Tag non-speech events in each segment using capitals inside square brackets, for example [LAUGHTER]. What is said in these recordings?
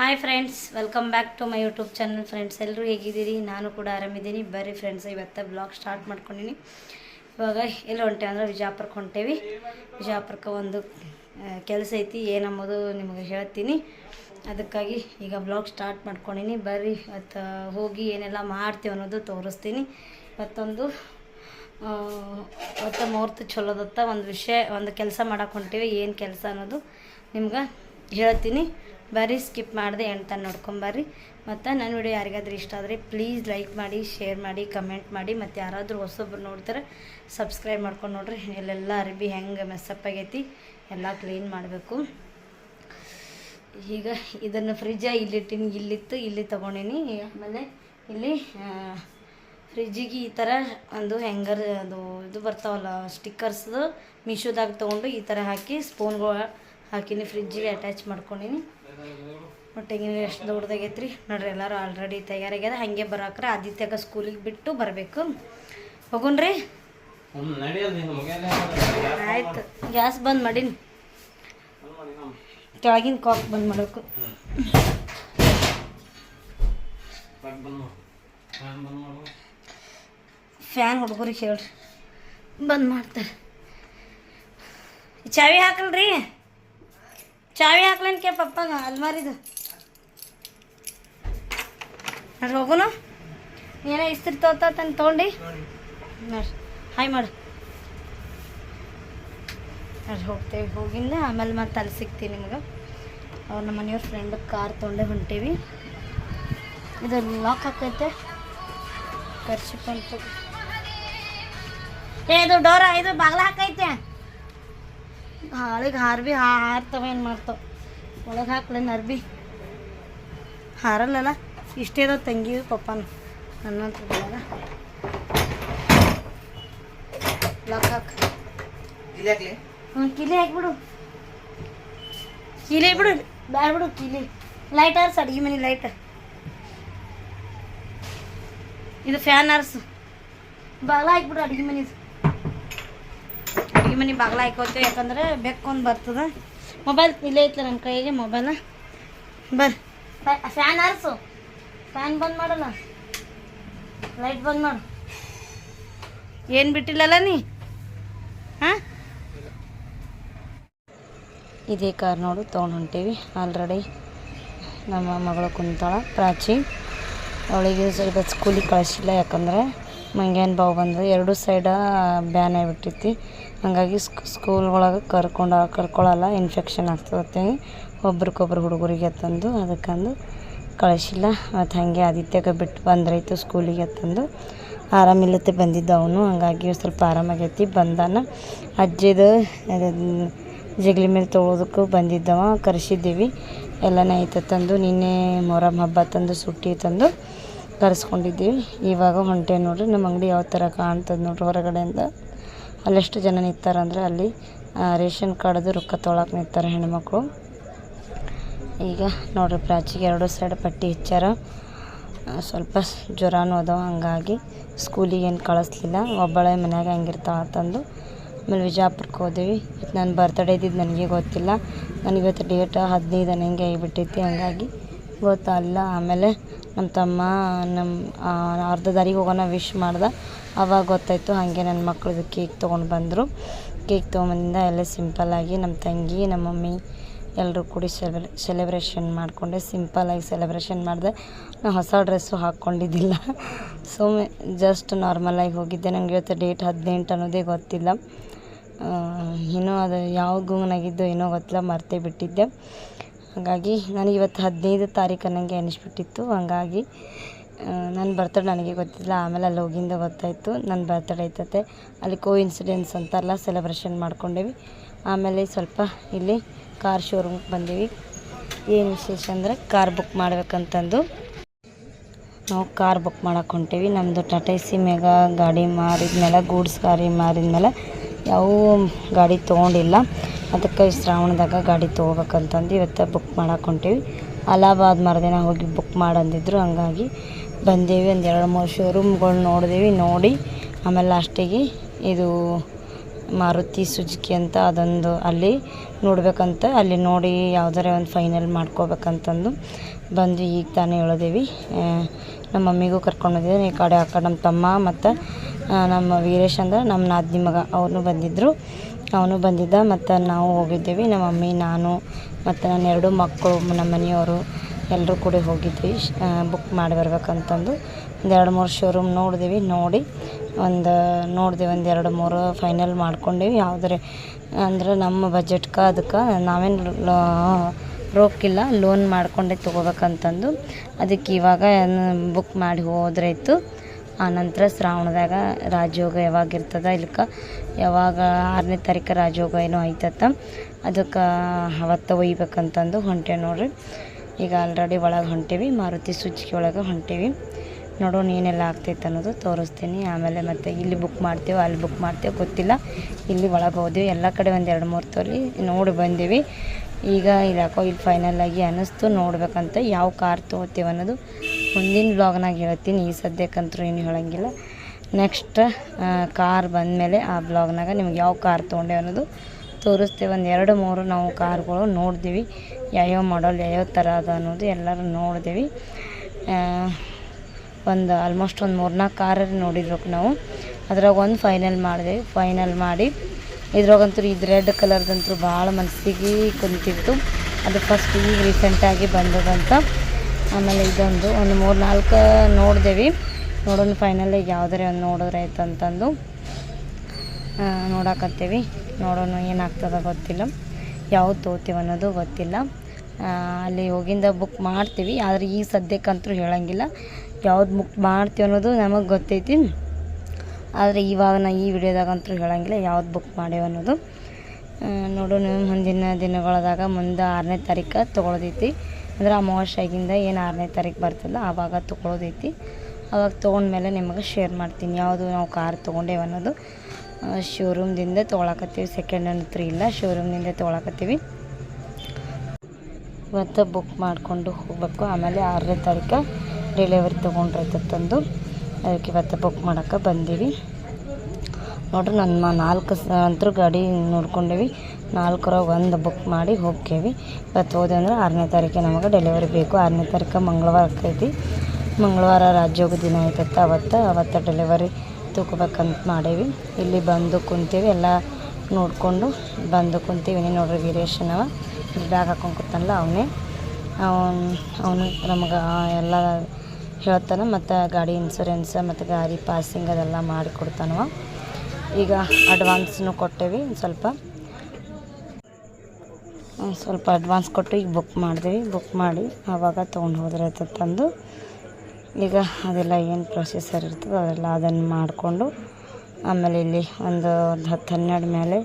Hi friends welcome back to my YouTube channel friends ಎಲ್ಲರೂ ಹೇಗಿದ್ದೀರಿ? ನಾನು ಕೂಡ ಆರಾಮಿದ್ದೀನಿ. ಬರ್ರಿ ಫ್ರೆಂಡ್ಸ್ ಇವತ್ತು ಬ್ಲಾಗ್ ಸ್ಟಾರ್ಟ್ ಮಾಡ್ಕೊಂಡಿನಿ. ಇವಾಗ ಎಲ್ಲಿ ಹೊಂಟೇವೆ ಅಂದ್ರೆ ವಿಜಾಪುರಕ್ಕೆ ಹೊಂಟೇವಿ ವಿಜಾಪುರಕ್ಕೆ ಒಂದು ಕೆಲಸ ಐತಿ, ಏನಂಬುದು ನಿಮಗೆ ಹೇಳ್ತೀನಿ. ಅದಕ್ಕಾಗಿ ಈಗ ಬ್ಲಾಗ್ ಸ್ಟಾರ್ಟ್ ಮಾಡ್ಕೊಂಡಿನಿ. ಬರ್ರಿ, ಇವತ್ತು ಹೋಗಿ ಏನೆಲ್ಲ ಮಾಡ್ತೀವಿ ಅನ್ನೋದು ತೋರಿಸ್ತೀನಿ. ಇವತ್ತೊಂದು ಇವತ್ತು ಮುಹೂರ್ತ ಚಲೋದತ್ತ ಒಂದು ವಿಷಯ, ಒಂದು ಕೆಲಸ ಮಾಡಕ್ಕೆ ಹೊಂಟೇವಿ. ಏನು ಕೆಲಸ ಅನ್ನೋದು ನಿಮ್ಗೆ ಹೇಳ್ತೀನಿ. ಬರ್ರಿ, ಸ್ಕಿಪ್ ಮಾಡಿದೆ ಎಂತ ನೋಡ್ಕೊಂಬರ್ರಿ ಮತ್ತು ನನ್ನ ವಿಡಿಯೋ ಯಾರಿಗಾದ್ರೂ ಇಷ್ಟ ಆದರೆ ಪ್ಲೀಸ್ ಲೈಕ್ ಮಾಡಿ ಶೇರ್ ಮಾಡಿ ಕಮೆಂಟ್ ಮಾಡಿ. ಮತ್ತು ಯಾರಾದರೂ ಹೊಸೊಬ್ರು ನೋಡ್ತಾರೆ ಸಬ್ಸ್ಕ್ರೈಬ್ ಮಾಡ್ಕೊಂಡು ನೋಡ್ರಿ. ಇಲ್ಲೆಲ್ಲ ಅರ್ಬಿ ಹೆಂಗೆ ಮೆಸ್ಸಪ್ ಆಗೈತಿ, ಎಲ್ಲ ಕ್ಲೀನ್ ಮಾಡಬೇಕು. ಈಗ ಇದನ್ನು ಫ್ರಿಜ್ಜ ಇಲ್ಲಿಟ್ಟಿನಿ ಇಲ್ಲಿತ್ತು ಇಲ್ಲಿ ತೊಗೊಂಡಿನಿ. ಆಮೇಲೆ ಇಲ್ಲಿ ಫ್ರಿಜ್ಜಿಗೆ ಈ ಥರ ಒಂದು ಹೆಂಗರ್ ಅದು, ಇದು ಬರ್ತಾವಲ್ಲ ಸ್ಟಿಕ್ಕರ್ಸ್ದು ಮೀಶೋದಾಗ ತೊಗೊಂಡು ಈ ಥರ ಹಾಕಿ ಸ್ಪೂನ್ಗಳು ಹಾಕಿನಿ ಫ್ರಿಜ್ಜಿಗೆ ಅಟ್ಯಾಚ್ ಮಾಡ್ಕೊಂಡಿನಿ. ಬಟ್ ಹಿಂಗೆ ಎಷ್ಟು ದೊಡ್ಡದಾಗೈತ್ರಿ. ನೋಡ್ರಿ ಎಲ್ಲರೂ ಆಲ್ರೆಡಿ ತಯಾರಾಗ್ಯದ. ಹಾಗೆ ಬರಾಕ್ರೆ ಆದಿತ್ಯಾಗ ಸ್ಕೂಲಿಗೆ ಬಿಟ್ಟು ಬರಬೇಕು. ಹೋಗುಣ್ರಿ. ಆಯ್ತು. ಗ್ಯಾಸ್ ಬಂದ್ ಮಾಡೀನಿ. ಕೆಳಗಿನ ಕಾಕ್ ಬಂದ್ ಮಾಡಬೇಕು. ಫ್ಯಾನ್ ಹುಡುಗರಿಗೆ ಹೇಳ್ರಿ. ಬಂದ್ ಮಾಡ್ತಾರೆ. ಚಾವಿ ಹಾಕಲ್ರಿ? ಚಾವಿ ಹಾಕ್ಲೇನ್ಕೆ ಪಪ್ಪಾಗ ಅಲ್ಮಾರಿದು. ನೋಡ್ರಿ ಹೋಗುನು? ಏನೋ ಇಸ್ತ್ರಿ ತೋತಾತಂತ ತೊಗೊಂಡು ನೋಡ್ರಿ ಹಾಯ್ ಮಾಡು. ನೋಡ್ರಿ ಹೋಗ್ತೇವೆ, ಹೋಗಿಂದ ಆಮೇಲೆ ಮತ್ತೆ ಅಲ್ಲಿ ಸಿಗ್ತೀವಿ ನಿಮ್ಗೆ. ಅವ್ರು ನಮ್ಮ ಮನೆಯವ್ರ ಫ್ರೆಂಡ್ ಕಾರ್ ತೊಗೊಂಡೆ ಹೊಂಟೇವಿ. ಇದು ಲಾಕ್ ಹಾಕೈತೆ. ಖರ್ಚು ಅಂತ ಏ, ಇದು ಡೋರ, ಇದು ಬಾಗ್ಲ ಹಾಕೈತೆ. ಹಾಳಿಗೆ ಹಾರ್ ಹಾ ಹಾರ್ತಾವ ಏನು ಮಾಡ್ತಾವ? ಒಳಗೆ ಹಾಕ್ಲೇನು ಅರ್ಬಿ ಹಾರಲ್ಲಲ್ಲ? ಇಷ್ಟೇ ಅದ ತಂಗಿ ಪಪ್ಪನ. ಲಾಕ್ ಹಾಕ್. ಹ್ಞೂ ಕಿಲಿ ಹಾಕ್ಬಿಡು ಕಿಲಿ ಬಿಡು ಬ್ಯಾಡ ಬಿಡು ಕಿಲಿ. ಲೈಟ್ ಆರ್ಸ್ ಅಡ್ಗೆ ಮನೆ ಲೈಟ್ ಇದು ಫ್ಯಾನ್ ಆರ್ಸು. ಬಾಗ್ಲ ಹಾಕ್ಬಿಡು ಅಡ್ಗೆ ಮನೆದು. ಮನೆ ಬಾಗ್ಲ ಹಾಕೋತೇವೆ ಯಾಕಂದ್ರೆ ಬೆಕ್ಕೊಂದು ಬರ್ತದ. ಮೊಬೈಲ್ ಇಲ್ಲೇ ಐತ್ಲ ನನ್ನ ಕೈಗೆ ಮೊಬೈಲ ಬರ್. ಫ್ಯಾನ್ ಆರಿಸು. ಫ್ಯಾನ್ ಬಂದ್ ಮಾಡಲ್ಲ. ಲೈಟ್ ಬಂದ್ ಮಾಡು. ಏನು ಬಿಟ್ಟಿಲ್ಲಲ್ಲ ನೀ? ಹಾಂ? ಇದೇ ಕಾರ್ ನೋಡು ತೊಗೊಂಡು ಹೊಂಟೀವಿ. ಆಲ್ರೆಡಿ ನಮ್ಮ ಮಗಳು ಕುಂತಾಳ ಪ್ರಾಚಿ. ಅವಳಿಗೆ ಸ್ವಲ್ಪ ಸ್ಕೂಲಿಗೆ ಕಳಿಸಿಲ್ಲ ಯಾಕಂದ್ರೆ ಮಂಗ್ಯಾನ ಬಾವು ಬಂದ್ರೆ ಎರಡು ಸೈಡ ಬ್ಯಾನ್ ಆಗಿಬಿಟ್ಟೈತಿ. ಹಾಗಾಗಿ ಸ್ಕೂಲ್ ಒಳಗೆ ಕರ್ಕೊಂಡು ಕರ್ಕೊಳ್ಳಲ್ಲ ಇನ್ಫೆಕ್ಷನ್ ಆಗ್ತದೆ ಒಬ್ರಿಗೊಬ್ರು ಹುಡುಗರಿಗೆ ತಂದು ಅದಕ್ಕಂದು ಕಳಿಸಿಲ್ಲ. ಮತ್ತು ಹಾಗೆ ಆದಿತ್ಯಾಗ ಬಿಟ್ಟು ಬಂದ್ರೈತು ಸ್ಕೂಲಿಗೆ ತಂದು. ಆರಾಮಿಲ್ಲತ್ತೆ ಬಂದಿದ್ದ ಅವನು. ಹಂಗಾಗಿ ಸ್ವಲ್ಪ ಆರಾಮಾಗೈತಿ. ಬಂದಾನ. ಅಜ್ಜಿದು ಜಗಲಿ ಮೇಲೆ ತೊಗೊಳೋದಕ್ಕೂ ಬಂದಿದ್ದವ. ಕರೆಸಿದ್ದೀವಿ. ಎಲ್ಲನೇ ಐತೆ ತಂದು. ನಿನ್ನೆ ಮೊಹರಂ ಹಬ್ಬ ತಂದು, ಸುಟ್ಟಿ ತಂದು. ಕರೆಸ್ಕೊಂಡಿದ್ದೀವಿ ಇವಾಗ ಹೊಂಟೆ ನೋಡ್ರಿ, ನಮ್ಮ ಅಂಗಡಿ ಯಾವ ಥರ ಕಾಣ್ತದೆ ನೋಡ್ರಿ ಹೊರಗಡೆಯಿಂದ. ಅಲ್ಲೆಷ್ಟು ಜನ ನಿಂತಾರಂದ್ರೆ ಅಲ್ಲಿ ರೇಷನ್ ಕಾರ್ಡ್ದು ರೊಕ್ಕ ತೊಳಕ್ಕೆ ನಿಂತಾರೆ ಹೆಣ್ಮಕ್ಳು. ಈಗ ನೋಡ್ರಿ ಪ್ರಾಚಿಗೆ ಎರಡು ಸೈಡ್ ಪಟ್ಟಿ ಹಚ್ಚಾರ ಸ್ವಲ್ಪ ಜ್ವರನೂ ಅದಾವ, ಹಂಗಾಗಿ ಸ್ಕೂಲಿಗೆ ಏನು ಕಳಿಸ್ಲಿಲ್ಲ. ಒಬ್ಬಳೆ ಮನ್ಯಾಗ ಹೆಂಗಿರ್ತಾಳೆ ಅಂತಂದು. ಆಮೇಲೆ ವಿಜಯಪುರಕ್ಕೆ ಹೋದೇವಿ. ನನ್ನ ಬರ್ತ್ಡೇ ಇದ್ದಿದ್ದು ನನಗೆ ಗೊತ್ತಿಲ್ಲ. ನನಗೆ ಇವತ್ತು ಡೇಟ್ ಹದಿನೈದು ಹಂಗೆ ಆಗಿಬಿಟ್ಟೈತಿ ಹಂಗಾಗಿ ಗೊತ್ತಲ್ಲ ಆಮೇಲೆ ನಮ್ಮ ತಮ್ಮ ನಮ್ಮ ಅರ್ಧ ದಾರಿಗೆ ಹೋಗೋಣ ವಿಶ್ ಮಾಡ್ದೆ. ಅವಾಗ ಗೊತ್ತಾಯಿತು ಹಾಗೆ ನನ್ನ ಮಕ್ಳದ್ದು ಕೇಕ್ ತೊಗೊಂಡು ಬಂದರು. ಕೇಕ್ ತೊಗೊಂಬಂದಿಂದ ಎಲ್ಲ ಸಿಂಪಲ್ಲಾಗಿ ನಮ್ಮ ತಂಗಿ, ನಮ್ಮ ಮಮ್ಮಿ ಎಲ್ಲರೂ ಕೂಡಿ ಸೆಲೆ ಸೆಲೆಬ್ರೇಷನ್ ಮಾಡಿಕೊಂಡೆ. ಸಿಂಪಲ್ಲಾಗಿ ಸೆಲೆಬ್ರೇಷನ್ ಮಾಡಿದೆ. ನಾನು ಹೊಸ ಡ್ರೆಸ್ಸು ಹಾಕ್ಕೊಂಡಿದ್ದಿಲ್ಲ ಸುಮ್ಮನೆ [LAUGHS] ಜಸ್ಟ್ ನಾರ್ಮಲಾಗಿ ಹೋಗಿದ್ದೆ. ನನಗೆ ಇವತ್ತು ಡೇಟ್ ಹದಿನೆಂಟು ಅನ್ನೋದೇ ಗೊತ್ತಿಲ್ಲ. ಏನೋ ಅದು ಯಾವ ಗುಂಗನಾಗಿದ್ದು ಏನೋ ಗೊತ್ತಿಲ್ಲ, ಮರ್ತೇ ಬಿಟ್ಟಿದ್ದೆ. ಹಾಗಾಗಿ ನನಗೆ ಇವತ್ತು ಹದಿನೈದು ತಾರೀಕು ಅನ್ನಂಗೆ ಅನಿಸ್ಬಿಟ್ಟಿತ್ತು ಹಾಗಾಗಿ ನನ್ನ ಬರ್ತಡೇ ನನಗೆ ಗೊತ್ತಿಲ್ಲ. ಆಮೇಲೆ ಅಲ್ಲಿ ಹೋಗಿಂದ ಗೊತ್ತಾಯಿತು. ನನ್ನ ಬರ್ತಡೇ ಐತತೆ. ಅಲ್ಲಿ ಕೋ ಇನ್ಸಿಡೆನ್ಸ್ ಅಂತಾರಲ್ಲ ಸೆಲೆಬ್ರೇಷನ್ ಮಾಡ್ಕೊಂಡೇವಿ. ಆಮೇಲೆ ಸ್ವಲ್ಪ ಇಲ್ಲಿ ಕಾರ್ ಶೋರೂಮ್ಗೆ ಬಂದೀವಿ. ಏನು ವಿಶೇಷ ಅಂದರೆ ಕಾರ್ ಬುಕ್ ಮಾಡ್ಬೇಕಂತಂದು. ನಾವು ಕಾರ್ ಬುಕ್ ಮಾಡಕ್ಕೆ ಹೊಂಟೀವಿ. ನಮ್ಮದು ಟಾಟಾ ಸಿ ಮೆಗಾ ಗಾಡಿ ಮಾರಿದ್ಮೇಲೆ ಗೂಡ್ಸ್ ಗಾಡಿ ಮಾರಿದ್ಮೇಲೆ ಯಾವ ಗಾಡಿ ತೊಗೊಂಡಿಲ್ಲ. ಅದಕ್ಕೆ ಶ್ರಾವಣದಾಗ ಗಾಡಿ ತೊಗೋಬೇಕಂತಂದು ಇವತ್ತು ಬುಕ್ ಮಾಡಕ್ಕೆ ಹೊಂಟೀವಿ ಅಲಹಾಬಾದ್ ಮರದಿನ ಹೋಗಿ ಬುಕ್ ಮಾಡಂದಿದ್ರು, ಹಂಗಾಗಿ ಬಂದೇವಿ ಒಂದು ಎರಡು ಮೂರು ಶೋರೂಮ್ಗಳು ನೋಡಿದೀವಿ, ನೋಡಿ ಆಮೇಲೆ ಲಾಸ್ಟಿಗೆ ಇದು ಮಾರುತಿ ಸುಜುಕಿ ಅಂತ ಅದೊಂದು ಅಲ್ಲಿ ನೋಡ್ಬೇಕಂತ, ಅಲ್ಲಿ ನೋಡಿ ಯಾವ್ದಾರ ಒಂದು ಫೈನಲ್ ಮಾಡ್ಕೋಬೇಕಂತಂದು ಬಂದು ಈಗ ತಾನೇ ಹೇಳಿದೀವಿ. ನಮ್ಮ ಮಮ್ಮಿಗೂ ಕರ್ಕೊಂಡು ಬಂದಿದ್ದೀನಿ ಈ ಕಡೆ ಆ ಕಡೆ ನಮ್ಮ ತಮ್ಮ ಮತ್ತು ನಮ್ಮ ವೀರೇಶ್ ಅಂದ್ರೆ ನಮ್ಮ ನಾದಿನಿ ಮಗ, ಅವನು ಬಂದಿದ್ದರು ಅವನು ಬಂದಿದ್ದ, ಮತ್ತು ನಾವು ಹೋಗಿದ್ದೇವೆ. ನಮ್ಮ ಮಮ್ಮಿ, ನಾನು, ಮತ್ತು ನನ್ನ ಎರಡು ಮಕ್ಕಳು, ನಮ್ಮ ಮನೆಯವರು ಎಲ್ಲರೂ ಕೂಡ ಹೋಗಿದ್ವಿ. ಬುಕ್ ಮಾಡಿ ಬರ್ಬೇಕಂತಂದು ಒಂದು ಎರಡು ಮೂರು ಶೋರೂಮ್ ನೋಡಿದ್ವಿ. ನೋಡಿ ಒಂದು ನೋಡಿದೆ ಒಂದು ಎರಡು ಮೂರು ಫೈನಲ್ ಮಾಡ್ಕೊಂಡೀವಿ. ಯಾವುದ್ರೆ, ಅಂದ್ರೆ ನಮ್ಮ ಬಜೆಟ್ಗೆ ಅದಕ್ಕೆ ನಾವೇನು ರೊಕ್ಕಿಲ್ಲ ಲೋನ್ ಮಾಡ್ಕೊಂಡೆ ತೊಗೋಬೇಕಂತಂದು. ಅದಕ್ಕೆ ಇವಾಗ ಬುಕ್ ಮಾಡಿ ಹೋದ್ರಾಯ್ತು. ಆನಂತರ ಶ್ರಾವಣದಾಗ ರಾಜಯೋಗ ಯಾವಾಗ ಇರ್ತದ, ಇಲ್ಕ ಯಾವಾಗ ಆರನೇ ತಾರೀಕು ರಾಜಯೋಗ ಏನೋ ಐತತ್ತ ಅದಕ್ಕೆ ಅವತ್ತು ಒಯ್ಬೇಕಂತಂದು ಹೊಂಟೆ ನೋಡ್ರಿ. ಈಗ ಆಲ್ರೆಡಿ ಒಳಗೆ ಹೊಂಟೇವಿ, ಮಾರುತಿ ಸುಜುಕಿ ಒಳಗೆ ಹೊಂಟೇವಿ. ನೋಡೋಣ ಏನೆಲ್ಲ ಆಗ್ತೈತೆ ಅನ್ನೋದು ತೋರಿಸ್ತೀನಿ. ಆಮೇಲೆ ಮತ್ತೆ ಇಲ್ಲಿ ಬುಕ್ ಮಾಡ್ತೇವೆ, ಅಲ್ಲಿ ಬುಕ್ ಮಾಡ್ತೇವೆ, ಗೊತ್ತಿಲ್ಲ. ಇಲ್ಲಿ ಒಳಗೆ ಹೋದ್ವಿ, ಎಲ್ಲ ಕಡೆ ಒಂದು ಎರಡು ಮೂರು ತೋರಿ ನೋಡಿ ಬಂದೀವಿ. ಈಗ ಇಲ್ಲಿ ಯಾಕೋ ಇಲ್ಲಿ ಫೈನಲ್ ಆಗಿ ಅನ್ನಿಸ್ತು ನೋಡ್ಬೇಕಂತ ಯಾವ ಕಾರ್ ತೊಗೋತೀವಿ ಅನ್ನೋದು ಮುಂದಿನ ಬ್ಲಾಗ್ನಾಗ ಹೇಳ್ತೀನಿ ಈ ಸದ್ಯಕ್ಕಂತೂ ಏನು ಹೇಳಂಗಿಲ್ಲ. ನೆಕ್ಸ್ಟ್ ಕಾರ್ ಬಂದಮೇಲೆ ಆ ಬ್ಲಾಗ್ನಾಗ ನಿಮ್ಗೆ ಯಾವ ಕಾರ್ ತೊಗೊಂಡೆ ಅನ್ನೋದು ತೋರಿಸ್ತೇವೆ ಒಂದು ಎರಡು ಮೂರು ನಾವು ಕಾರ್ಗಳು ನೋಡಿದೀವಿ ಯಾವ್ಯಾವ ಮಾಡಲ್ ಯಾವ್ಯಾವ ಥರ ಅದ ಅನ್ನೋದು ಎಲ್ಲರೂ ನೋಡಿದೀವಿ ಒಂದು ಆಲ್ಮೋಸ್ಟ್ ಒಂದು ಮೂರ್ನಾಲ್ಕು ಕಾರ್ ನೋಡಿದ್ರು ನಾವು. ಅದ್ರಾಗ ಒಂದು ಫೈನಲ್ ಮಾಡಿದೆವು ಫೈನಲ್ ಮಾಡಿ ಇದ್ರಾಗಂತೂ ಇದು ರೆಡ್ ಕಲರ್ದಂತೂ ಭಾಳ ಮನಸ್ಸಿಗೆ ಕುಂತಿತ್ತು. ಅದು ಫಸ್ಟ್ ಈಗ ರೀಸೆಂಟಾಗಿ ಬಂದದಂತ. ಆಮೇಲೆ ಇದೊಂದು ಒಂದು ಮೂರು ನಾಲ್ಕು ನೋಡಿದೆವಿ. ನೋಡೋಣ ಫೈನಲಿಗೆ ಯಾವುದಾರೆ ಒಂದು ನೋಡಿದ್ರೆ ಆಯ್ತು ಅಂತಂದು. ನೋಡಕತ್ತೀವಿ. ನೋಡೋಣ ಏನಾಗ್ತದ ಗೊತ್ತಿಲ್ಲ. ಯಾವ್ದು ತೋತೀವಿ ಅನ್ನೋದು ಗೊತ್ತಿಲ್ಲ. ಅಲ್ಲಿ ಹೋಗಿಂದ ಬುಕ್ ಮಾಡ್ತೀವಿ. ಆದರೆ ಈ ಸದ್ಯಕ್ಕಂತೂ ಹೇಳೋಂಗಿಲ್ಲ. ಯಾವ್ದು ಬುಕ್ ಮಾಡ್ತೀವಿ ಅನ್ನೋದು ನಮಗೆ ಗೊತ್ತೈತಿ. ಆದರೆ ಇವಾಗ ನಾ ಈ ವಿಡಿಯೋದಾಗಂತೂ ಹೇಳೋಂಗಿಲ್ಲ ಯಾವ್ದು ಬುಕ್ ಮಾಡೇವೆ ಅನ್ನೋದು. ನೋಡೋಣ ಮುಂದಿನ ದಿನಗಳದಾಗ ಮುಂದೆ ಆರನೇ ತಾರೀಕು ತೊಗೊಳೋದೈತಿ ಅಂದ್ರೆ ಅಮಾವಾಸ್ಯಾಗಿಂದ ಏನು ಆರನೇ ತಾರೀಕು ಬರ್ತಲ್ಲ ಆವಾಗ ತೊಗೊಳೋದೈತಿ. ಅವಾಗ ತೊಗೊಂಡ್ಮೇಲೆ ನಿಮಗೆ ಶೇರ್ ಮಾಡ್ತೀನಿ. ಯಾವುದು ನಾವು ಕಾರ್ ತೊಗೊಂಡೇವೆ ಅನ್ನೋದು. ಶೋರೂಮ್ದಿಂದ ತೊಗೊಳಕತ್ತೀವಿ. ಸೆಕೆಂಡ್ ಹ್ಯಾಂಡ್ ಇಲ್ಲ ಶೋರೂಮ್ನಿಂದ ತೊಗೊಳಕತ್ತೀವಿ. ಇವತ್ತು ಬುಕ್ ಮಾಡಿಕೊಂಡು ಹೋಗ್ಬೇಕು. ಆಮೇಲೆ ಆರನೇ ತಾರೀಕು ಡೆಲಿವರಿ ತೊಗೊಂಡ್ರೈತಂದು ಅದಕ್ಕೆ ಇವತ್ತು ಬುಕ್ ಮಾಡೋಕ್ಕೆ ಬಂದೀವಿ. ನೋಡ್ರಿ, ನನ್ನ ನಾಲ್ಕು ಅಂತರೂ ಗಾಡಿ ನೋಡ್ಕೊಂಡೇವಿ. ನಾಲ್ಕರಾಗ ಒಂದು ಬುಕ್ ಮಾಡಿ ಹೋಗ್ತೇವೆ ಇವತ್ತು ಹೋದೆ ಅಂದ್ರೆ ಆರನೇ ತಾರೀಕಿಗೆ ನಮಗೆ ಡೆಲಿವರಿ ಬೇಕು. ಆರನೇ ತಾರೀಕು ಮಂಗಳವಾರ ಆಕೈತಿ. ಮಂಗಳವಾರ ರಾಜ್ಯೋಗ ದಿನ ಆಯ್ತತ್ತ ಅವತ್ತು. ಅವತ್ತು ಡೆಲಿವರಿ ತಗೋಬೇಕಂತ ಮಾಡೇವಿ. ಇಲ್ಲಿ ಬಂದು ಕುಂತೀವಿ. ಎಲ್ಲ ನೋಡಿಕೊಂಡು ಬಂದು ಕುಂತೀವಿ. ನೀನು ನೋಡ್ರಿ ವೀರೇಶನವ ಬ್ಯಾಗ್ ಹಾಕೊಂಡು ಕೂತಾನಲ್ಲ ಅವನೇ. ಅವನು ಅವನು ನಮಗೆ ಎಲ್ಲ ಹೇಳ್ತಾನೆ. ಮತ್ತು ಗಾಡಿ ಇನ್ಸೂರೆನ್ಸ್ ಮತ್ತು ಗಾಡಿ ಪಾಸಿಂಗ್ ಅದೆಲ್ಲ ಮಾಡಿ ಕೊಡ್ತಾನವ. ಈಗ ಅಡ್ವಾನ್ಸ್ನು ಕೊಟ್ಟೇವಿ ಸ್ವಲ್ಪ. ಸ್ವಲ್ಪ ಅಡ್ವಾನ್ಸ್ ಕೊಟ್ಟು ಈಗ ಬುಕ್ ಮಾಡಿದ್ವಿ. ಬುಕ್ ಮಾಡಿ ಆವಾಗ ತೊಗೊಂಡು ಹೋದ್ರೆ ತಂದು. ಈಗ ಅದೆಲ್ಲ ಏನು ಪ್ರೊಸೆಸರ್ ಇರ್ತದೆ ಅದೆಲ್ಲ ಅದನ್ನು ಮಾಡಿಕೊಂಡು ಆಮೇಲೆ ಇಲ್ಲಿ ಒಂದು ಹತ್ತು ಹನ್ನೆರಡು ಮೇಲೆ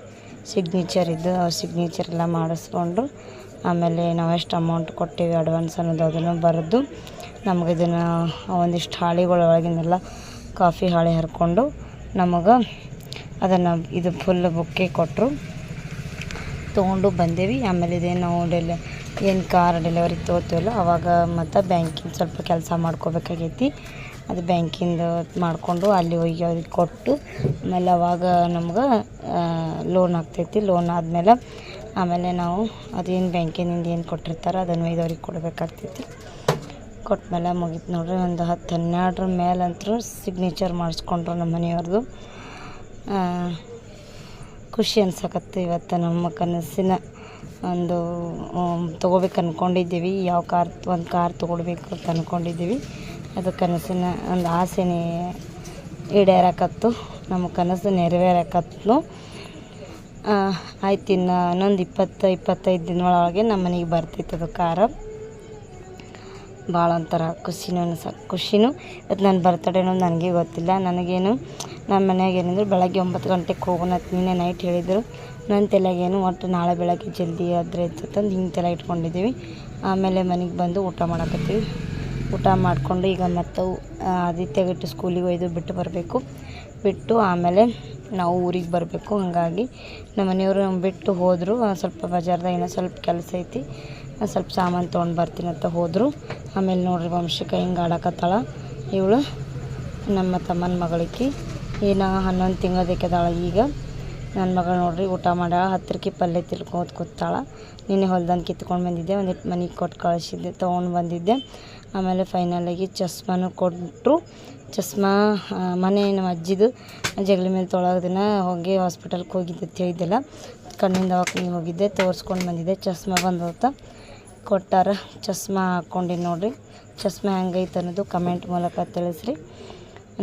ಸಿಗ್ನೇಚರ್ ಇದ್ದು ಸಿಗ್ನೇಚರ್ ಎಲ್ಲ ಮಾಡಿಸ್ಕೊಂಡು ಆಮೇಲೆ ನಾವು ಎಷ್ಟು ಅಮೌಂಟ್ ಕೊಟ್ಟಿವಿ ಅಡ್ವಾನ್ಸ್ ಅನ್ನೋದು ಅದನ್ನು ಬರೆದು ನಮಗೆ ಇದನ್ನು ಒಂದಿಷ್ಟು ಹಾಳಿಗಳೊಳಗಿನೆಲ್ಲ ಕಾಫಿ ಹಾಳೆ ಹರ್ಕೊಂಡು ನಮಗೆ ಅದನ್ನು ಇದು ಫುಲ್ ಬುಕ್ಕೆ ಕೊಟ್ಟರು ತೊಗೊಂಡು ಬಂದೇವಿ. ಆಮೇಲೆ ಇದೇನು ನಾವು ಡೆಲ್ ಏನು ಕಾರ್ ಡೆಲಿವರಿ ತೊಗೋತೀವಲ್ಲ ಅವಾಗ ಮತ್ತು ಬ್ಯಾಂಕಿಂದ ಸ್ವಲ್ಪ ಕೆಲಸ ಮಾಡ್ಕೋಬೇಕಾಗೈತಿ. ಅದು ಬ್ಯಾಂಕಿಂದ ಮಾಡಿಕೊಂಡು ಅಲ್ಲಿ ಹೋಗಿ ಅವ್ರಿಗೆ ಕೊಟ್ಟು, ಆಮೇಲೆ ಅವಾಗ ನಮ್ಗೆ ಲೋನ್ ಆಗ್ತೈತಿ. ಲೋನ್ ಆದಮೇಲೆ, ಆಮೇಲೆ ನಾವು ಅದೇನು ಬ್ಯಾಂಕಿನಿಂದ ಏನು ಕೊಟ್ಟಿರ್ತಾರೆ ಅದನ್ನು ಒಯ್ದು ಅವ್ರಿಗೆ ಕೊಡಬೇಕಾಗ್ತೈತಿ. ಕೊಟ್ಮೇಲೆ ಮುಗೀತು ನೋಡ್ರಿ. ಒಂದು ಹತ್ತು ಹನ್ನೆರಡರ ಮೇಲಂತರೂ ಸಿಗ್ನೇಚರ್ ಮಾಡಿಸ್ಕೊಂಡ್ರು ನಮ್ಮ ಮನೆಯವ್ರದ್ದು ಖುಷಿ ಅನ್ಸಕತ್ತೆ ಇವತ್ತು ನಮ್ಮ ಕನಸಿನ ಒಂದು ತೊಗೋಬೇಕು ಅಂದ್ಕೊಂಡಿದ್ದೀವಿ ಯಾವ ಕಾರ್, ಒಂದು ಕಾರ್ ತೊಗೊಳ್ಬೇಕು ಅಂತ ಅಂದ್ಕೊಂಡಿದ್ದೀವಿ ಅದು ಕನಸಿನ ಒಂದು ಆಸೆನೇ ಈಡೇರಕತ್ತು, ನಮ್ಮ ಕನಸು ನೆರವೇರಕತ್ತು. ಆಯ್ತು, ಇನ್ನು ಇನ್ನೊಂದು ಇಪ್ಪತ್ತು, ಇಪ್ಪತ್ತೈದು ದಿನಗಳೊಳಗೆ ನಮ್ಮ ಮನೆಗೆ ಬರ್ತೈತೆ ಅದು ಕಾರ. ಭಾಳ ಒಂಥರ ಖುಷಿನೂ ಅನ್ಸ, ಖುಷಿನೂ. ಇವತ್ತು ನನ್ನ ಬರ್ತಡೇನೂ ನನಗೆ ಗೊತ್ತಿಲ್ಲ. ನನಗೇನು ನಮ್ಮ ಮನೆಯಾಗ ಏನಂದ್ರೆ ಬೆಳಗ್ಗೆ ಒಂಬತ್ತು ಗಂಟೆಗೆ ಹೋಗೋಣ ಅಂತ ನಿನ್ನೆ ನೈಟ್ ಹೇಳಿದರು. ನನ್ನ ಏನು ಒಟ್ಟು ನಾಳೆ ಬೆಳಗ್ಗೆ ಜಲ್ದಿ ಆದರೆ ಅಂತಂದು ಹಿಂಗೆ ತಲೆ ಇಟ್ಕೊಂಡಿದ್ದೀವಿ ಆಮೇಲೆ ಮನೆಗೆ ಬಂದು ಊಟ ಮಾಡಕತ್ತೀವಿ. ಊಟ ಮಾಡಿಕೊಂಡು ಈಗ ಮತ್ತು ಆದಿತ್ಯಗಿಟ್ಟು ಸ್ಕೂಲಿಗೆ ಒಯ್ದು ಬಿಟ್ಟು ಬರಬೇಕು. ಬಿಟ್ಟು ಆಮೇಲೆ ನಾವು ಊರಿಗೆ ಬರಬೇಕು. ಹಾಗಾಗಿ ನಮ್ಮ ಮನೆಯವರು ಬಿಟ್ಟು ಹೋದರು. ಸ್ವಲ್ಪ ಬಜಾರ್ದಾಗ ಏನೋ ಸ್ವಲ್ಪ ಕೆಲಸ ಐತಿ. ಸ್ವಲ್ಪ ಸಾಮಾನು ತೊಗೊಂಡು ಬರ್ತೀನಿ ಅಂತ ಹೋದರು. ಆಮೇಲೆ ನೋಡ್ರಿ ವಂಶಿಕ ಹಿಂಗೆ ಆಡಕತ್ತಾಳ. ಇವಳು ನಮ್ಮ ತಮ್ಮನ ಮಗಳಿಗೆ ಏನ ಹನ್ನೊಂದು ತಿಂಗಳದಕ್ಕೆದಾಳ ಈಗ. ನನ್ನ ಮಗಳು ನೋಡ್ರಿ, ಊಟ ಮಾಡ್ಯಾಳ ಹತ್ತಿರಕ್ಕೆ ಪಲ್ಯ ತಿಳ್ಕೊತ ಕೂತಾಳ. ನಿನ್ನೆ ಹೊಲ್ದನ್ ಕಿತ್ಕೊಂಡು ಬಂದಿದ್ದೆ ಒಂದಿಟ್ಟು ಮನೆಗೆ ಕೊಟ್ಟು ಕಳಿಸಿದ್ದೆ, ತೊಗೊಂಡು ಬಂದಿದ್ದೆ. ಆಮೇಲೆ ಫೈನಲಾಗಿ ಚಸ್ಮಾನು ಕೊಟ್ಟರು ಚಸ್ಮಾ ಮನೆ ನಮ್ಮ ಅಜ್ಜಿದು, ಜಗಲಿ ಮೇಲೆ ತೊಳಗ ದಿನ ಹೋಗಿ ಹಾಸ್ಪಿಟಲ್ಗೆ ಹೋಗಿದ್ದೆ ಅಂತ ಕಣ್ಣಿಂದ ದವಾಖಾನಿಗೆ ಹೋಗಿದ್ದೆ, ತೋರಿಸ್ಕೊಂಡು ಬಂದಿದ್ದೆ, ಚಸ್ಮಾ ಬಂದೋತ ಕೊಟ್ಟಾರ. ಚಸ್ಮಾ ಹಾಕ್ಕೊಂಡು ನೋಡಿರಿ. ಚಸ್ಮಾ ಹೆಂಗೈತೆ ಅನ್ನೋದು ಕಮೆಂಟ್ ಮೂಲಕ ತಿಳಿಸ್ರಿ.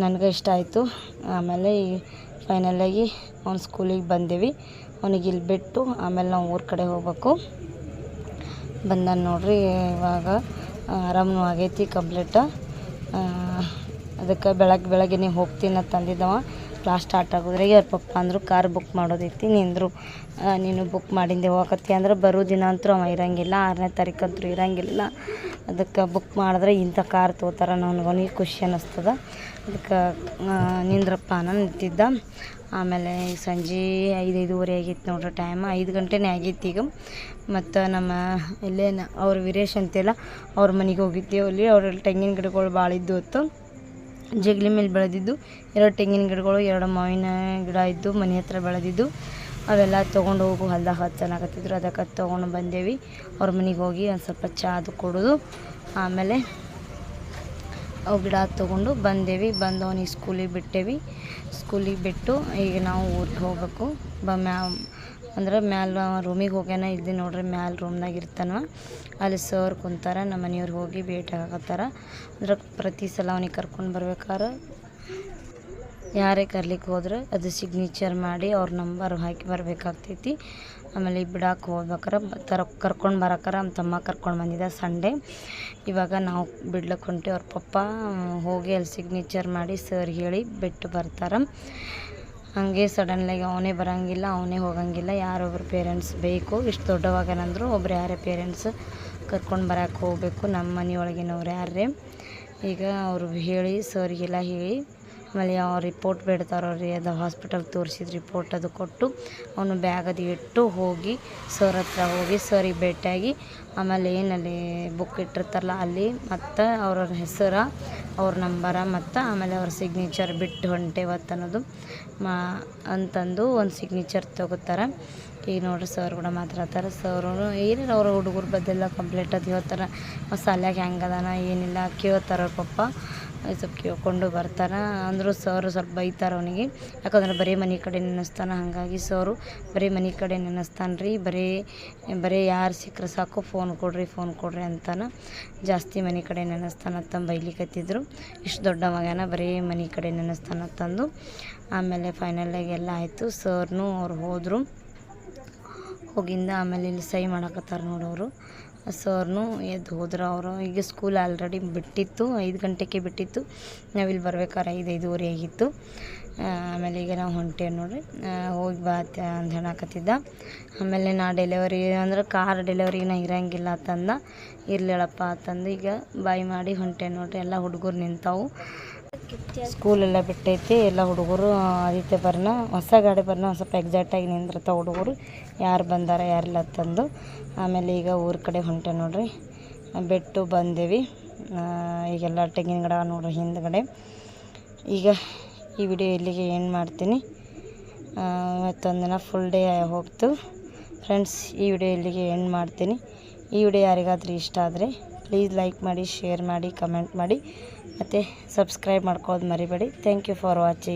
ನನಗೆ ಇಷ್ಟ ಆಯಿತು. ಆಮೇಲೆ ಈ ಫೈನಲಾಗಿ ಅವ್ನ ಸ್ಕೂಲಿಗೆ ಬಂದೇವಿ. ಅವನಿಗೆ ಇಲ್ಲಿ ಬಿಟ್ಟು ಆಮೇಲೆ ನಾವು ಊರ ಕಡೆ ಹೋಗ್ಬೇಕು. ಬಂದ ನೋಡ್ರಿ ಇವಾಗ ಆರಾಮೂ ಆಗೈತಿ ಕಂಪ್ಲೀಟ್. ಅದಕ್ಕೆ ಬೆಳಗ್ಗೆ ಬೆಳಗ್ಗೆ ಹೋಗ್ತೀನಿ ಅಂತ ಅಂದಿದ್ದವ. ಕ್ಲಾಸ್ ಸ್ಟಾರ್ಟ್ ಆಗೋದ್ರಾಗೆ ಅವ್ರ ಪಪ್ಪ ಅಂದರು, ಕಾರ್ ಬುಕ್ ಮಾಡೋದೈತಿ, ನಿಂದರು ನೀನು ಬುಕ್ ಮಾಡಿಂದೆ ಹೋಗತ್ತಿ. ಅಂದ್ರೆ ಬರೋ ದಿನ ಅಂತೂ ಅವ ಇರಂಗಿಲ್ಲ, ಆರನೇ ತಾರೀಕು ಅಂತೂ ಇರಂಗಿಲ್ಲ. ಅದಕ್ಕೆ ಬುಕ್ ಮಾಡಿದ್ರೆ ಇಂಥ ಕಾರ್ ತೊಗೋತಾರ ನನಗೊನಿಗೆ ಖುಷಿ ಅನ್ನಿಸ್ತದ. ಅದಕ್ಕೆ ನಿಂದ್ರಪ್ಪ ನಾನು ನಿಂತಿದ್ದ ಆಮೇಲೆ ಈಗ ಸಂಜೆ ಐದು, ಐದೂವರೆ ಆಗಿತ್ತು ನೋಡ್ರಿ ಟೈಮ್ ಐದು ಗಂಟೆನೇ ಆಗಿತ್ತು ಈಗ. ಮತ್ತು ನಮ್ಮ ಇಲ್ಲೇ ಅವ್ರ ವೀರೇಶ್ ಅಂತೆಲ್ಲ ಅವ್ರ ಮನೆಗೆ ಹೋಗಿದ್ದೆ ಅಲ್ಲಿ. ಅವ್ರಲ್ಲಿ ತೆಂಗಿನ ಗಿಡಗಳು ಭಾಳ ಇದ್ದು ಹೊತ್ತು ಜಗಲಿ ಮೇಲೆ ಬೆಳೆದಿದ್ದು, ಎರಡು ತೆಂಗಿನ ಗಿಡಗಳು, ಎರಡು ಮಾವಿನ ಗಿಡ ಇದ್ದು, ಮನೆ ಹತ್ರ ಬೆಳೆದಿದ್ದು, ಅವೆಲ್ಲ ತೊಗೊಂಡು ಹೋಗು ಹೊಲ್ದಾಗ ಹಚ್ಚನಾಗತ್ತಿದ್ರು ಅದಕ್ಕೆ ತೊಗೊಂಡು ಬಂದೇವಿ. ಅವ್ರ ಮನೆಗೆ ಹೋಗಿ ಒಂದು ಸ್ವಲ್ಪ ಚಹಾ ಅದು ಕೊಡೋದು. ಆಮೇಲೆ ಅವು ಗಿಡ ತೊಗೊಂಡು ಬಂದೇವಿ. ಬಂದು ಅವನಿಗೆ ಸ್ಕೂಲಿಗೆ ಬಿಟ್ಟೇವಿ. ಸ್ಕೂಲಿಗೆ ಬಿಟ್ಟು ಈಗ ನಾವು ಊರಿಗೆ ಹೋಗಬೇಕು. ಬ ಮ್ಯಾ ಅಂದ್ರೆ ಮ್ಯಾಲ ರೂಮಿಗೆ ಹೋಗ್ಯಾನ ಇಲ್ಲಿ ನೋಡ್ರಿ ಮ್ಯಾಲ ರೂಮ್ನಾಗ ಇರ್ತಾನ ಅಲ್ಲಿ ಸರ್ ಕುಂತಾರ, ನಮ್ಮ ಮನೆಯವ್ರಿಗೆ ಹೋಗಿ ಭೇಟಿ ಆಗತ್ತಾರ. ಅಂದ್ರೆ ಪ್ರತಿ ಸಲ ಅವನಿಗೆ ಕರ್ಕೊಂಡು ಬರ್ಬೇಕಾರೆ. ಯಾರೇ ಕರ್ಲಿಕ್ಕೆ ಹೋದ್ರೆ ಅದು ಸಿಗ್ನೇಚರ್ ಮಾಡಿ ಅವ್ರ ನಂಬರ್ ಹಾಕಿ ಬರಬೇಕಾಗ್ತೈತಿ. ಆಮೇಲೆ ಬಿಡಕ್ಕೆ ಹೋಗ್ಬೇಕಾರೆ, ತರ ಕರ್ಕೊಂಡು ಬರಕ್ಕಾರ ನಮ್ಮ ತಮ್ಮ ಕರ್ಕೊಂಡು ಬಂದಿದ್ದ ಸಂಡೇ. ಇವಾಗ ನಾವು ಬಿಡ್ಲಕ್ಕೆ ಹೊಂಟಿ ಅವ್ರ ಪಪ್ಪ ಹೋಗಿ ಅಲ್ಲಿ ಸಿಗ್ನೇಚರ್ ಮಾಡಿ ಸರ್ ಹೇಳಿ ಬಿಟ್ಟು ಬರ್ತಾರೆ. ಹಾಗೆ ಸಡನ್ಲಾಗಿ ಅವನೇ ಬರೋಂಗಿಲ್ಲ, ಅವನೇ ಹೋಗಂಗಿಲ್ಲ ಯಾರೊಬ್ಬರು ಪೇರೆಂಟ್ಸ್ ಬೇಕು. ಇಷ್ಟು ದೊಡ್ಡವಾಗನಂದ್ರು ಒಬ್ರು ಯಾರೇ ಪೇರೆಂಟ್ಸ್ ಕರ್ಕೊಂಡು ಬರೋಕೆ ಹೋಗಬೇಕು ನಮ್ಮ ಮನೆಯೊಳಗಿನವ್ರು ಯಾರೇ ಈಗ ಅವರು ಹೇಳಿ, ಸರ್ಗೆಲ್ಲ ಹೇಳಿ. ಆಮೇಲೆ ಯಾವ ರಿಪೋರ್ಟ್ ಬಿಡ್ತಾರೋ ಅದು ಹಾಸ್ಪಿಟಲ್ ತೋರಿಸಿದ ರಿಪೋರ್ಟ್ ಅದು ಕೊಟ್ಟು ಅವನು ಬ್ಯಾಗ್ ಅದು ಇಟ್ಟು ಹೋಗಿ ಸರ್ ಹತ್ರ ಹೋಗಿ ಸರಿಗೆ ಭೇಟಿಯಾಗಿ ಆಮೇಲೆ ಏನಲ್ಲಿ ಬುಕ್ ಇಟ್ಟಿರ್ತಾರಲ್ಲ ಅಲ್ಲಿ ಮತ್ತು ಅವ್ರವ್ರ ಹೆಸರು, ಅವ್ರ ನಂಬರ ಮತ್ತು ಆಮೇಲೆ ಅವ್ರ ಸಿಗ್ನೇಚರ್ ಬಿಟ್ಟು ಹೊಂಟೇವತ್ತು ಅನ್ನೋದು ಮಾ, ಅಂತಂದು ಒಂದು ಸಿಗ್ನೇಚರ್ ತೊಗೋತಾರೆ. ಈಗ ನೋಡ್ರಿ ಸರ್ ಕೂಡ ಮಾತಾಡ್ತಾರೆ. ಸರ್ ಏನಿಲ್ಲ, ಅವ್ರ ಹುಡುಗರ ಬದ್ದೆಲ್ಲ ಕಂಪ್ಲೇಂಟ್ ಅದು ಹೇಳ್ತಾರೆ. ಶಾಲ್ಯಾಗ ಹೆಂಗೆ ಅದಾನ, ಏನಿಲ್ಲ, ಕೇಳ್ತಾರೆ ಅವ್ರ ಪಪ್ಪ ಸ್ವಲ್ಪ ಕೇಳ್ಕೊಂಡು ಬರ್ತಾನೆ ಅಂದರೂ ಸರ್ ಸ್ವಲ್ಪ ಬೈತಾರೆ ಅವನಿಗೆ. ಯಾಕಂದ್ರೆ ಬರೀ ಮನೆ ಕಡೆ ನೆನೆಸ್ತಾನೆ ಹಾಗಾಗಿ ಸರು. ಬರೀ ಮನೆ ಕಡೆ ನೆನೆಸ್ತಾನೆ ರೀ ಬರೀ ಬರೀ ಯಾರು ಸಿಕ್ಕರೆ ಸಾಕು ಫೋನ್ ಕೊಡ್ರಿ ಫೋನ್ ಕೊಡ್ರಿ ಅಂತಾನೆ. ಜಾಸ್ತಿ ಮನೆ ಕಡೆ ನೆನೆಸ್ತಾನಂತ ಬೈಲಿಕತ್ತಿದ್ರು. ಇಷ್ಟು ದೊಡ್ಡ ಮಗನ ಬರೀ ಮನೆ ಕಡೆ ನೆನೆಸ್ತಾನಂತಂದು ಆಮೇಲೆ ಫೈನಲಾಗಿ ಎಲ್ಲ ಆಯಿತು. ಸರ್ನು ಅವ್ರು ಹೋದರು. ಹೋಗಿಂದ ಆಮೇಲೆ ಇಲ್ಲಿ ಸಹಿ ಮಾಡಕತ್ತಾರ ನೋಡೋರು ಸರ್ನು ಎದ್ದು ಹೋದ್ರು ಅವರು. ಈಗ ಸ್ಕೂಲ್ ಆಲ್ರೆಡಿ ಬಿಟ್ಟಿತ್ತು, ಐದು ಗಂಟೆಗೆ ಬಿಟ್ಟಿತ್ತು. ನಾವಿಲ್ಲಿ ಬರ್ಬೇಕಾರೆ ಐದು, ಐದೂವರೆ ಆಗಿತ್ತು. ಆಮೇಲೆ ಈಗ ನಾವು ಹೊಂಟೇವಿ ನೋಡ್ರಿ. ಹೋಗಿ ಬಾ ಅಂತ ಹೇಳಕತ್ತಿದ್ದ ಆಮೇಲೆ ನಾ ಡೆಲಿವರಿ ಅಂದ್ರೆ ಕಾರ್ ಡೆಲಿವರಿ ನಾ ಇರಂಗಿಲ್ಲ ಅಂತಂದ. ಇರ್ಲಿಲ್ಲಪ್ಪ ಅಂತಂದು ಈಗ ಬಾಯ್ ಮಾಡಿ ಹೊಂಟೆ ನೋಡ್ರಿ. ಎಲ್ಲ ಹುಡುಗರು ನಿಂತಾವು. ಸ್ಕೂಲೆಲ್ಲ ಬಿಟ್ಟೈತಿ, ಎಲ್ಲ ಹುಡುಗರು, ಆದಿತ್ಯ ಬರ್ನ, ಹೊಸ ಗಾಡಿ ಬರ್ನ ಸ್ವಲ್ಪ ಸ್ವಲ್ಪ ಎಕ್ಸಾಕ್ಟಾಗಿ ನಿಂದಿರ್ತಾವೆ ಹುಡುಗರು. ಯಾರು ಬಂದಾರ, ಯಾರಿಲ್ಲ ತಂದು. ಆಮೇಲೆ ಈಗ ಊರ ಕಡೆ ಹೊಂಟೆ ನೋಡ್ರಿ. ಬಿಟ್ಟು ಬಂದೇವಿ. ಈಗೆಲ್ಲ ತೆಂಗಿನ ಗಿಡ ನೋಡ್ರಿ ಹಿಂದ್ಗಡೆ. ಈಗ ಈ ವಿಡಿಯೋ ಇಲ್ಲಿಗೆ ಏನು ಮಾಡ್ತೀನಿ. ಮತ್ತೊಂದು ದಿನ ಫುಲ್ ಡೇ ಹೋಗ್ತು. ಫ್ರೆಂಡ್ಸ್ ಈ ವಿಡಿಯೋ ಇಲ್ಲಿಗೆ ಏನು ಮಾಡ್ತೀನಿ. ಈ ವಿಡಿಯೋ ಯಾರಿಗಾದ್ರೂ ಇಷ್ಟ ಆದರೆ ಪ್ಲೀಸ್ ಲೈಕ್ ಮಾಡಿ ಶೇರ್ ಮಾಡಿ ಕಮೆಂಟ್ ಮಾಡಿ. ಮತ್ತು ಸಬ್ಸ್ಕ್ರೈಬ್ ಮಾಡ್ಕೊಳ್ಳೋದು ಮರಿಬೇಡಿ. Thank you for watching